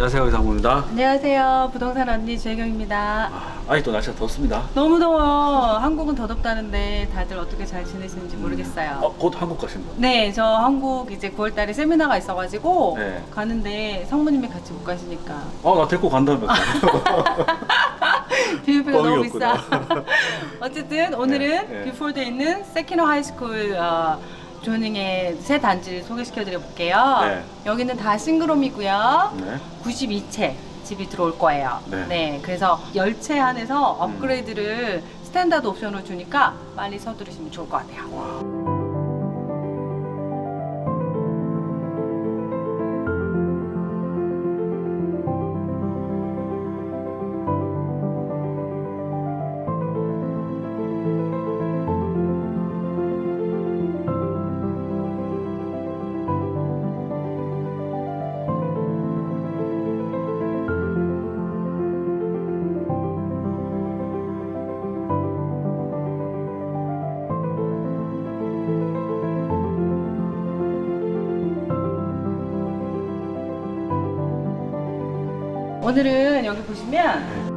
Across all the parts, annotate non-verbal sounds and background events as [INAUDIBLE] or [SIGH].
안녕하세요 이상무입니다. 안녕하세요. 부동산 언니 주혜경입니다. 아, 아직도 날씨가 덥습니다. 너무 더워요. 한국은 더 덥다는데 다들 어떻게 잘 지내시는지 모르겠어요. 어, 곧 한국 가신다. 네, 저 한국 이제 9월 달에 세미나가 있어가지고 네. 가는데 성모님이 같이 못 가시니까 어, 나 데리고 간다면서. [LAUGHS] 비용비가 너무. 비싸. [LAUGHS] 어쨌든 오늘은 네, 네. 비폴드에 있는 세키노 하이스쿨 어, 조닝의 새 단지를 소개시켜드려 볼게요. 네. 여기는 다 싱글홈이고요. 네. 92채 집이 들어올 거예요. 네. 그래서 10채 안에서 업그레이드를 스탠다드 옵션으로 주니까 빨리 서두르시면 좋을 것 같아요. 와. 오늘은 여기 보시면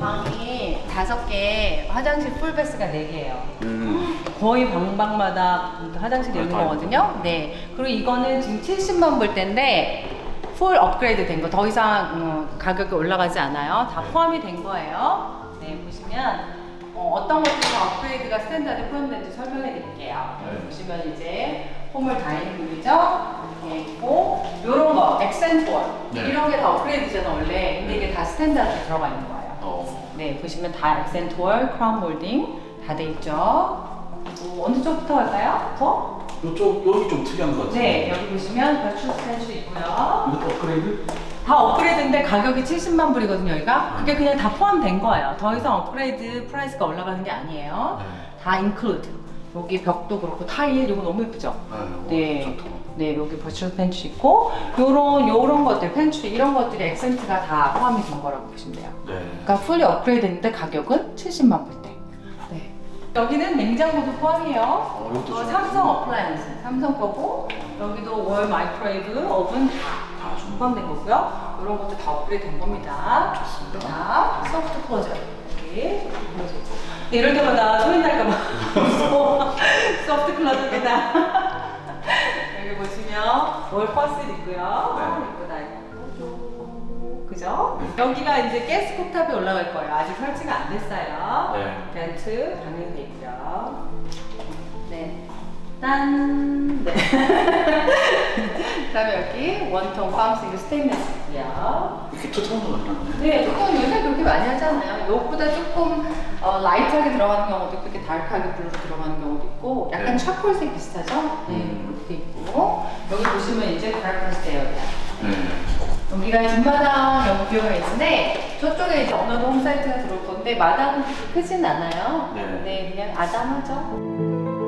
방이 다섯 개, 화장실 풀베스가 네 개예요. 음. 거의 방방마다 화장실이 있는 아, 다 거거든요. 네. 그리고 이거는 지금 70만 불대인데 풀 업그레이드 된 거 더 이상 음, 가격이 올라가지 않아요. 다 포함이 된 거예요. 네, 보시면 어, 떤 것들이 다 업그레이드가 스탠다드 포함된지 설명해 드릴게요. 네. 보시면 이제 홈을 다이닝룸이죠. 이렇게 있고 요런 거 엑센트월 네. 이런 게 다 업그레이드잖아 원래. 근데 이게 다 스탠다드 들어가 있는 거예요. 어. 네, 보시면 다 엑센트월, 크라운 몰딩 다 돼 있죠. 그리고 어느 쪽부터 할까요? 더? 이쪽 여기 좀 특이한 것 같아요. 네, 여기 보시면 배출 스탠드 있고요. 이것도 업그레이드? 다 업그레이드인데 가격이 70만 불이거든요, 여기가. 그게 그냥 다 포함된 거예요. 더 이상 업그레이드 프라이스가 올라가는 게 아니에요. 네. 다 인클루드. 여기 벽도 그렇고 타일 이거 너무 예쁘죠? 네. 네. 오, 좋다. 네, 여기 버추얼 펜치 있고 요런 요런 것들 펜치 이런 것들이 액센트가 다 포함이 된 거라고 보시면 돼요. 네. 그러니까 풀리 업그레이드 했는데 가격은 70만 불대. 네. 여기는 냉장고도 포함이에요. 어, 이것도 어, 좀- 삼성 어플라이언스, 삼성 거고 여기도 월 마이크로웨이브, 오븐 다, 다 포함된 거고요. 이런 것도 다 업그레이드 된 겁니다. 좋습니다. 자, 소프트 클로저 여기 클로저 있고. 네, 이럴 때마다 소리 날까봐. 클로저입니다. [LAUGHS] 여기 보시면 월 퍼스 있고요. 네. 이쁘다 이거. 그죠? 여기가 이제 가스 쿡탑이 올라갈 거예요. 아직 설치가 안 됐어요. 네. 벤트 당연히 돼 있고요. 네. 딴. 네. [LAUGHS] 원통 팜싱글 스테인리스 있고요. 이렇게 투톤으로 해놨네. 네, 조금 요새 그렇게 많이 하잖아요. 이것보다 조금 어, 라이트하게 들어가는 경우도 있고, 이렇게 다크하게 블루로 들어가는 경우도 있고, 약간 네. 차콜색 비슷하죠? 네, 음. 이렇게 있고, 여기 보시면 이제 에어야. 네. 여기가 뒷마당 뷰가 있는데, 저쪽에 이제 어느 홈사이트가 들어올 건데, 마당은 그렇게 크진 않아요. 네. 그냥 아담하죠?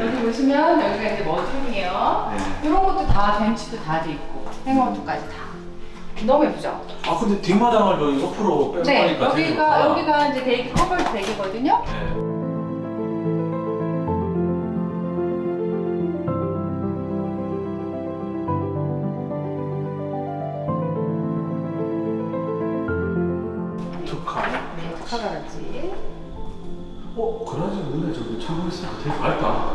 여기 보시면 여기가 이제 머드룸이에요. 네. 이런 것도 다 벤치도 다 돼 있고, 행어도까지 다. 너무 예쁘죠? 아 근데 뒷마당을 여기 옆으로 빼고 네, 여기가. 여기가 이제 대기 커버드 대기거든요. 네. 투카. 네, 카가라지. 어, 그라지 문에 저기 창문 있으니까 되게 밝다.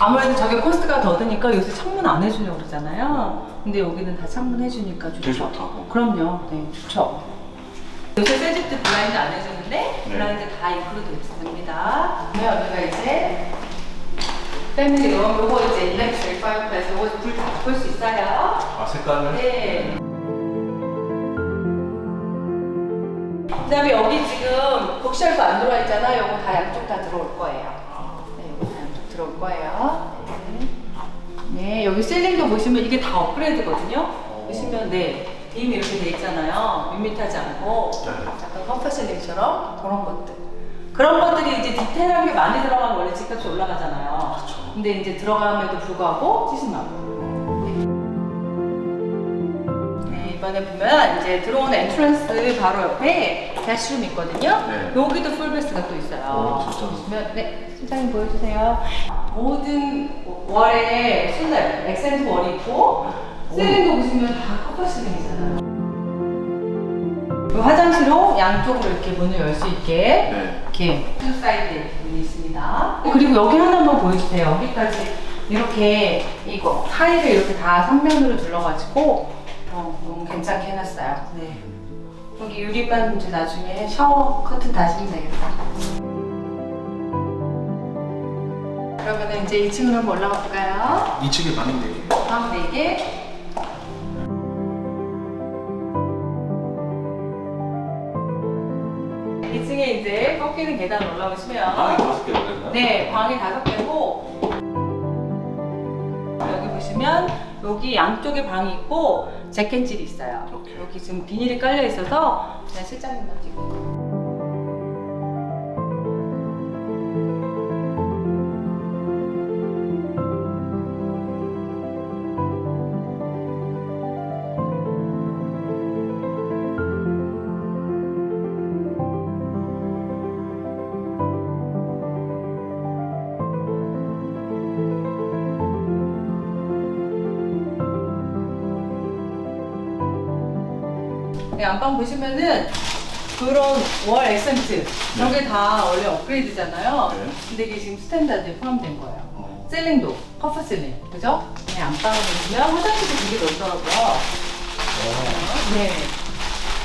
아무래도 저게 코스트가 더 드니까 요새 창문 안 해주려고 그러잖아요. 근데 여기는 다 창문 해주니까 좋죠. 되게 좋다. 그럼요, 네, 좋죠. 요새 새 집들 블라인드 안 해주는데 네. 블라인드 다 인클루드 있습니다. 네, 여기가 이제 패밀리 룸, 요거 이제 일렉트릭 파이어플레이스, 요거 불다 바꿀 수 있어요. 아, 색깔을? 네. 그다음에 여기 지금 북쉘프 안 들어와 있잖아. 요거 다 양쪽 다 들어올 거예요. 네, 들어올 거예요. 네. 네, 여기 셀링도 보시면 이게 다 업그레이드거든요. 보시면 네, 빔이 이렇게 돼 있잖아요. 밋밋하지 않고 네. 약간 컴퍼 셀링처럼 그런 것들. 그런 것들이 이제 디테일한 게 많이 들어가면 원래 집값이 올라가잖아요. 근데 이제 들어감에도 불구하고 70만 원. 네, 이번에 보면 이제 들어오는 엔트런스 바로 옆에 게스룸 있거든요. 네. 여기도 풀베스가 또 있어요. 오, 진짜? 보시면 네, 실장님 보여주세요. 모든 월에 순날 액센트 월이 있고 세링도 보시면 다 커플 실링이잖아요. 이 화장실로 양쪽으로 이렇게 문을 열 수 있게 네. 이렇게 투 사이드 문이 있습니다. 그리고 여기 하나 한번 보여주세요. 여기까지 이렇게 이거 타일을 이렇게 다 삼면으로 둘러가지고 어, 너무 괜찮게 해놨어요. 네. 여기 유리만 이제 나중에 샤워 커튼 다시면 되겠다. 그러면 이제 2층으로 한번 올라가 볼까요? 2층에 방인데. 방 4개. 이층에 이제 꺾이는 계단 올라오시면 방이 다섯 됐나? 네, 방이 다섯 개고 여기 보시면 여기 양쪽에 방이 있고 재캔질이 있어요. 여기 지금 비닐이 깔려 있어서 그냥 실장님만 찍고. 네, 안방 보시면은 그런 월 액센트 이런 게다 원래 업그레이드잖아요. 네. 근데 이게 지금 스탠다드에 포함된 거예요. 어. 셀링도 커프 셀링, 그죠? 네, 안방을 보시면 화장실도 되게 넓더라고요. 네.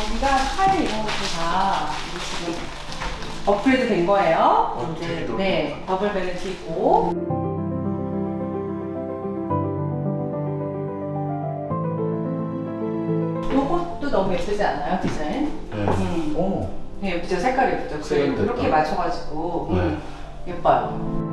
여기가 타일 이런 것도 다 지금 업그레이드 된 거예요. 어, 넓다. 네, 더블 베네트 있고. 너무 예쁘지 않아요, 디자인? 네. 음. 오. 네, 예쁘죠? 색깔이 예쁘죠? 그 세련됐다. 이렇게 맞춰가지고 네. 음, 예뻐요.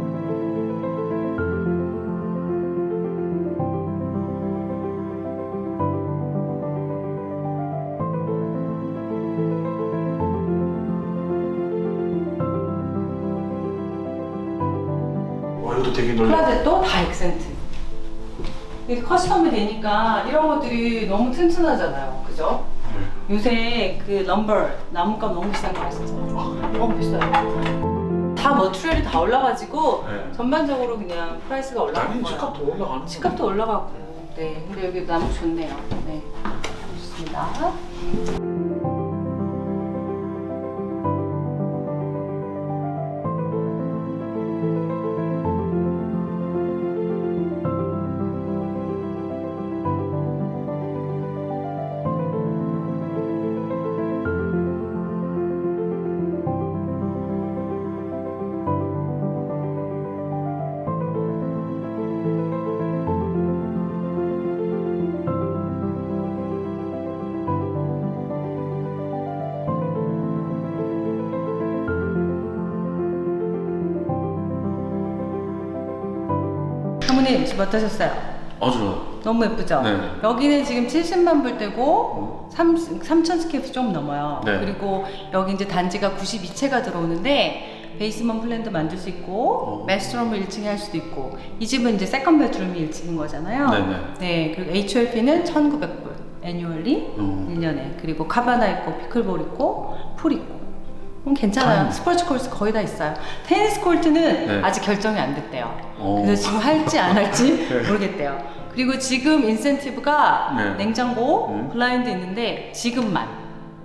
와, 이것도 되게 다 액센트. 이게 커스텀이 되니까 이런 것들이 너무 튼튼하잖아요. 그죠? 네. 요새 그 럼버 나무값 너무 비싼 거 아시죠? 아? 너무 비싸요. 다 머트리얼이 다 올라가지고 네. 전반적으로 그냥 프라이스가 올라간 당연히 거예요. 집값도 올라가는 집값도 올라가고. 네. 근데 여기 나무 좋네요. 네. 좋습니다. 사모님 집 어떠셨어요? 아주 너무 예쁘죠? 네. 여기는 지금 70만 불대고 3, 3천 스퀘어트 좀 넘어요. 네. 그리고 여기 이제 단지가 92채가 들어오는데 베이스먼 플랜도 만들 수 있고 어. 메스트룸을 1층에 할 수도 있고 이 집은 이제 세컨 베드룸이 1층인 거잖아요. 네네. 네, 그리고 HLP는 1,900불 애뉴얼리 어. 1년에 그리고 카바나 있고 피클볼 있고 풀 있고 음, 괜찮아요. 다 스포츠 코트 거의 다 있어요. 테니스 코트는 네. 아직 결정이 안 됐대요. 어. 그래서 지금 할지 안 할지 [LAUGHS] 네. 모르겠대요. 그리고 지금 인센티브가 네. 냉장고, 음. 블라인드 있는데 지금만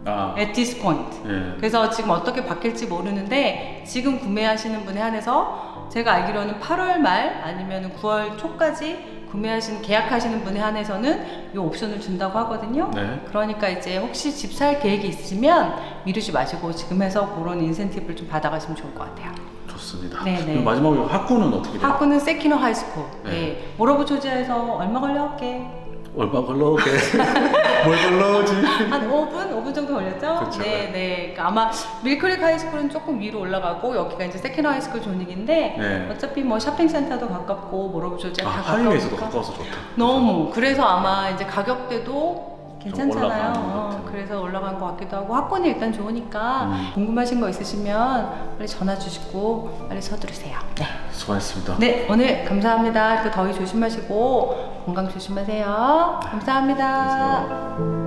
아. at this point. 예. 그래서 지금 어떻게 바뀔지 모르는데 지금 구매하시는 분에 한해서 제가 알기로는 8월 말 아니면 9월 초까지 구매하시는 계약하시는 분에 한해서는 이 옵션을 준다고 하거든요. 네. 그러니까 이제 혹시 집 살 계획이 있으시면 미루지 마시고 지금 해서 그런 인센티브를 좀 받아가시면 좋을 것 같아요. 좋습니다. 네네. 그럼 마지막으로 학구는 어떻게 돼요? 학구는 세키노 하이스쿨. 네. 네. 모로브 조지아에서 얼마 걸려올게? 얼마 걸러오게? [LAUGHS] 뭘 걸러오지? 한 5분? 5분 정도 걸렸죠? 그쵸. 네, 네. 그러니까 아마 밀크릭 하이스쿨은 조금 위로 올라가고 여기가 이제 세키노 하이스쿨 존익인데 네. 어차피 뭐 쇼핑센터도 가깝고 모로브 조지아 아, 다 하이웨이에서도 가까우니까 가까워서 좋다. 너무 그래서 아마 이제 가격대도 괜찮잖아요. 어. 그래서 올라간 것 같기도 하고 학군이 일단 좋으니까 음. 궁금하신 거 있으시면 빨리 전화 주시고 빨리 서두르세요. 네. 수고하셨습니다. 네, 오늘 감사합니다. 그 더위 조심하시고 건강 조심하세요. 감사합니다. 안녕하세요.